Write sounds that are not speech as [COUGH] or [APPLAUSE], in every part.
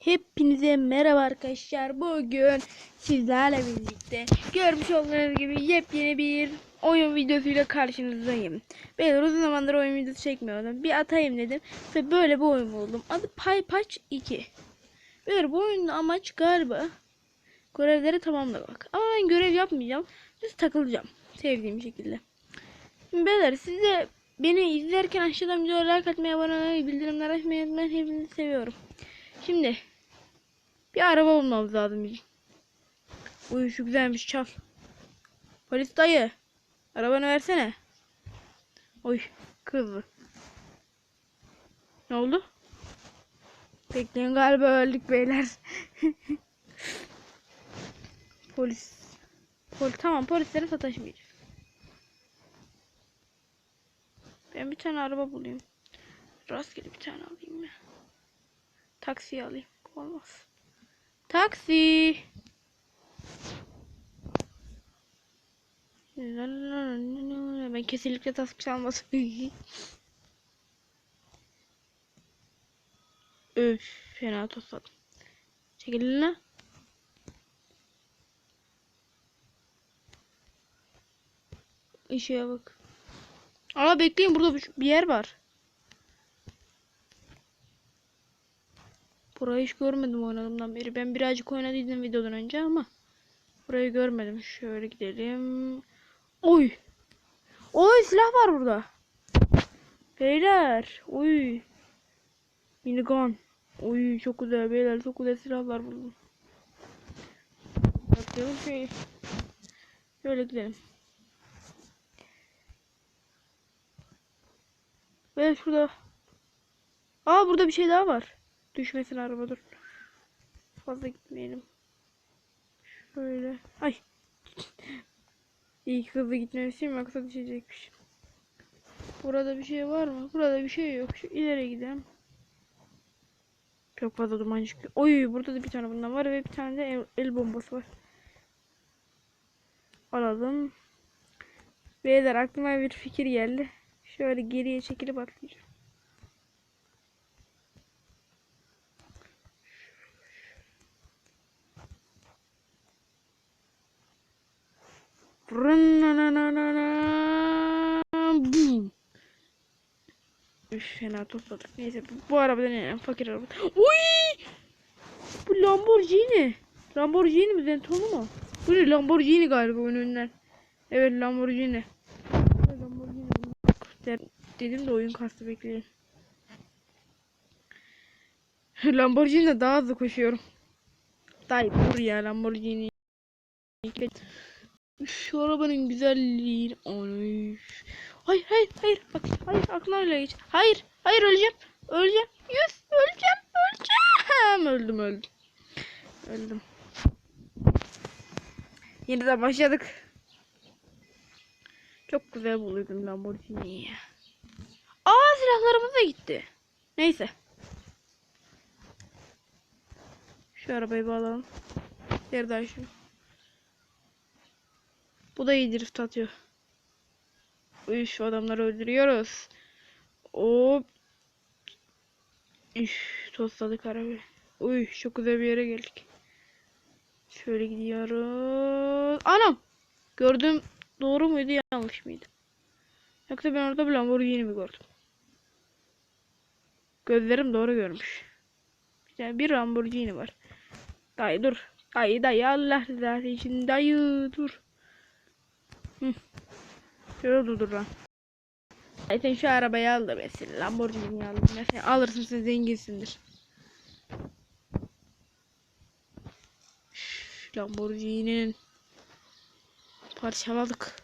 Hepinize merhaba arkadaşlar. Bugün sizlerle birlikte görmüş olduğunuz gibi yepyeni bir oyun videosuyla karşınızdayım. Ben uzun zamandır oyun videosu çekmiyordum. Bir atayım dedim ve böyle bir oyun buldum. Adı Paypaç 2. Böyle bu oyunun amaç galiba görevleri tamamlamak. Ama ben görev yapmayacağım. Düz takılacağım. Sevdiğim şekilde. Beyler siz de beni izlerken aşağıdan videoya like atmayı, abone olmayı, bildirimler açmayı unutmayın. Hepinizi seviyorum. Şimdi bir araba bulmamız lazım bizim. Uy şu güzelmiş çal. Polis dayı. Arabanı versene. Oy kızı. Ne oldu? Bekleyin galiba öldük beyler. [LAUGHS] Polis. Pol tamam polislere sataşmayacağız. Ben bir tane araba bulayım. Rastgele bir tane alayım ya. Taksiyi alayım. Olmaz. Taksi. Ben kesinlikle taksi çalmasın. Öf, fena tosladım. Çekilin lan. Işığa bak. Aa bekleyin burada bir yer var. Burayı hiç görmedim oynadığımdan beri. Ben birazcık oynadıydım videodan önce ama burayı görmedim. Şöyle gidelim. Oy. Oy silah var burada. Beyler. Oy. Minigun. Oy çok güzel beyler. Çok güzel silahlar buldum. Bakıyorum şöyle. Şöyle gidelim. Ve şurada. Aa burada bir şey daha var. Düşmesin araba dur. Fazla gitmeyelim. Şöyle. Ay. [LAUGHS] İyi ki hızlı gitmemişim yoksa düşecekmiş. Burada bir şey var mı? Burada bir şey yok. Şu ileri gidelim. Çok fazla duman çıkıyor. Oy burada da bir tane bundan var ve bir tane de el, el bombası var. Alalım. Beyler aklıma bir fikir geldi. Şöyle geriye çekilip atlayacağım. Üf fena topladık. Neyse bu, bu arabada ne? Fakir araba. Uy! Bu Lamborghini. Lamborghini mi? Zentorno mu? Bu ne? Lamborghini galiba önünden. Evet Lamborghini. Lamborghini. Dedim de oyun kastı bekleyin. Lamborghini'de daha hızlı koşuyorum. Dayı dur ya Lamborghini. Şu arabanın güzelliği. Oy. Hayır hayır hayır. Bak hayır aklına öyle geç. Hayır hayır öleceğim. Öleceğim. Yüz öleceğim. Öleceğim. Öldüm öldüm. Öldüm. Yeniden başladık. Çok güzel buluyordum Lamborghini'yi. Aa silahlarımız da gitti. Neyse. Şu arabayı bağlayalım. Yerden şu. Bu da iyi drift atıyor. Uy şu adamları öldürüyoruz. Hop. Üf tostladık arabayı. Uy çok güzel bir yere geldik. Şöyle gidiyoruz. Anam. Gördüm doğru muydu yanlış mıydı? Yoksa ben orada bir Lamborghini mi gördüm? Gözlerim doğru görmüş. Tane bir Lamborghini var. Dayı dur. Dayı dayı Allah rızası için dayı dur. Hı. Şöyle dur dur lan. Sen şu arabayı al da mesela Lamborghini al. Mesela alırsın sen zenginsindir. Lamborghini'nin parçaladık.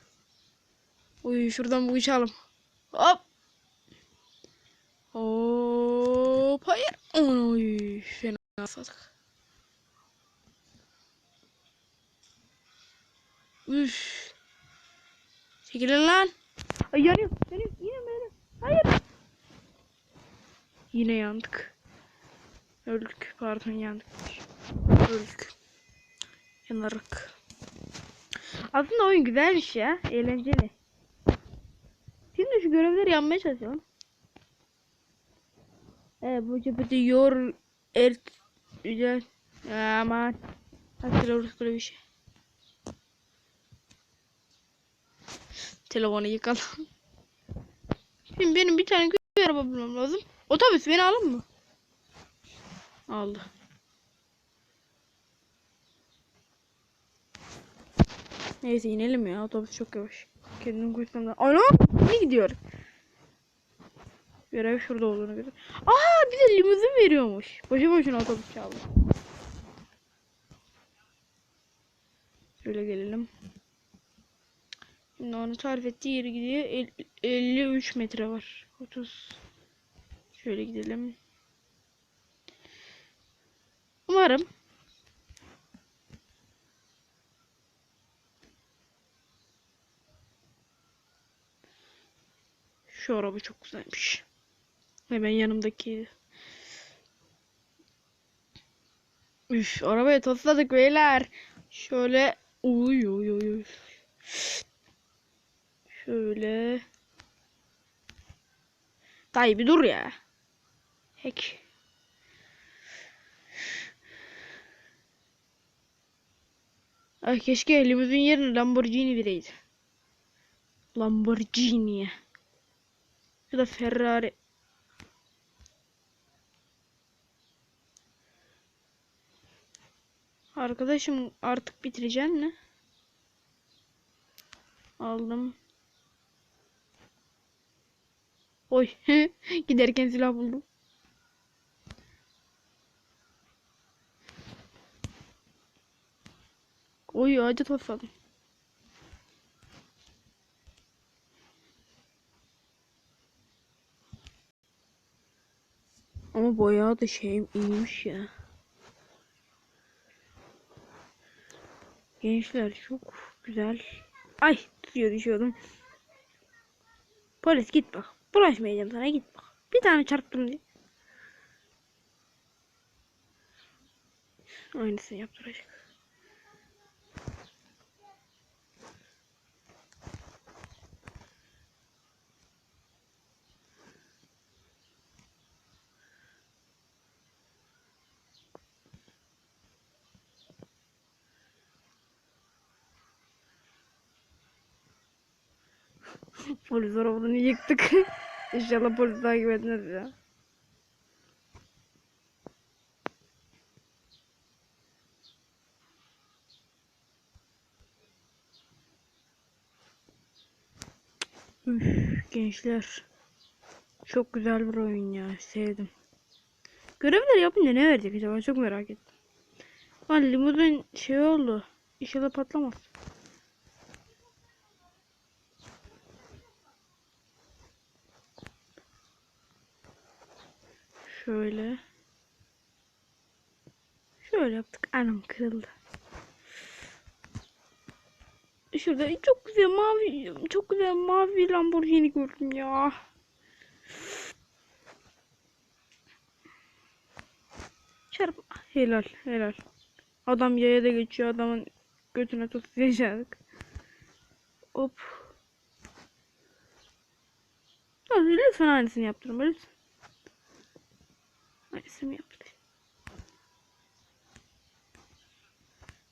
Uy şuradan bu uçalım. Hop. Hop. Hayır. Oy fena sadık. Üf. Çekilin lan. Ay yanıyor. Yanıyor. Yine mi yanıyor? Hayır. Yine yandık. Öldük. Pardon yandık. Öldük. Yanarak. Aslında oyun güzelmiş ya. Eğlenceli. Şimdi şu görevleri yapmaya çalışalım. Evet bu cephede yor er güzel. Aman. Hatırlıyoruz böyle bir şey. Telefonu yıkalım. [LAUGHS] Şimdi benim bir tane köy araba bulmam lazım. Otobüs beni alır mı? Aldı. Neyse inelim ya. Otobüs çok yavaş. Kendim koysam da. Ana! Ne gidiyor? Görev şurada olduğunu göre. Aa bize limuzin veriyormuş. Boşu boşuna otobüs çaldı. Şöyle gelelim. Şimdi onu tarif ettiği yere gidiyor. El- 53 metre var. 30. Şöyle gidelim. Umarım Şu araba çok güzelmiş. Hemen yanımdaki. Üf, arabaya tosladık beyler. Şöyle uy uy uy. Şöyle. Dayı bir dur ya. Hek. Ay keşke limuzin yerine Lamborghini vereydi. Lamborghini. Ya da Ferrari. Arkadaşım artık bitireceğim mi? Aldım. Oy. [LAUGHS] Giderken silah buldum. Oy ağaca tosladım. Ama bayağı da şey iyiymiş ya. Gençler çok güzel. Ay tutuyor düşüyordum. Polis git bak. Bulaşmayacağım sana git bak. Bir tane çarptım diye. Aynısını yaptıracak. Polis arabasını yıktık. [LAUGHS] İnşallah takip etmez ya. Üf, gençler. Çok güzel bir oyun ya. Sevdim. Görevler yapınca ne verecek acaba? Çok merak ettim. Lan limuzin şey oldu. İnşallah patlamaz. Şöyle. Şöyle yaptık. Anam kırıldı. Şurada çok güzel mavi çok güzel mavi Lamborghini gördüm ya. Çarp helal helal. Adam yaya da geçiyor adamın götüne tutacaktık. Hop. Lütfen aynısını yaptırın lütfen. Aynısını yaptı.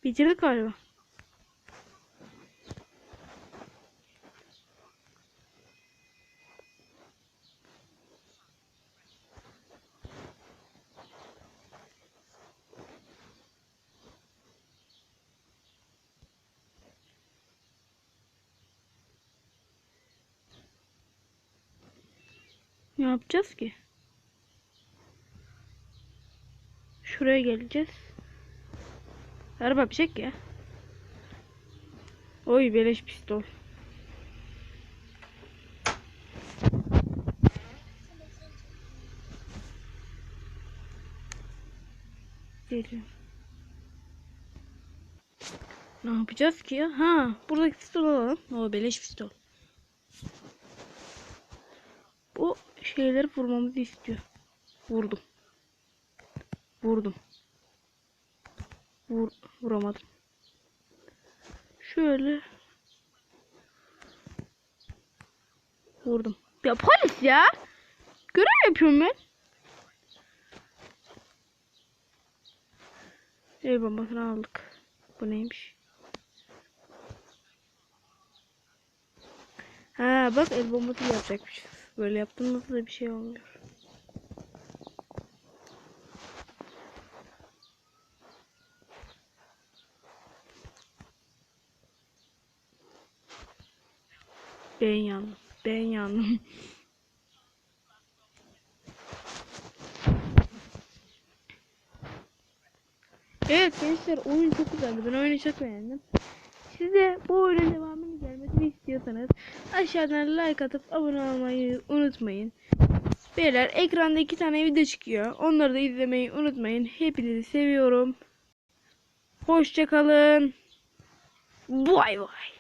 Bitirdik galiba. Ne yapacağız ki? Şuraya geleceğiz. Araba bir çek ya. Oy beleş pistol. Geliyorum. Ne yapacağız ki ya? Ha, buradaki pistol alalım. O beleş pistol. Bu şeyleri vurmamızı istiyor. Vurdum. Vurdum. Vur, vuramadım. Şöyle. Vurdum. Ya polis ya. Görev yapıyorum ben. El bombasını aldık. Bu neymiş? Ha bak el bombası yapacakmışız. Böyle yaptığımızda da bir şey olmuyor. Ben yandım. Ben yandım. Evet gençler oyun çok güzeldi. Ben oyunu çok beğendim. Siz de bu oyunun devamını gelmesini istiyorsanız aşağıdan like atıp abone olmayı unutmayın. Beyler ekranda iki tane video çıkıyor. Onları da izlemeyi unutmayın. Hepinizi seviyorum. Hoşçakalın. Bay bay.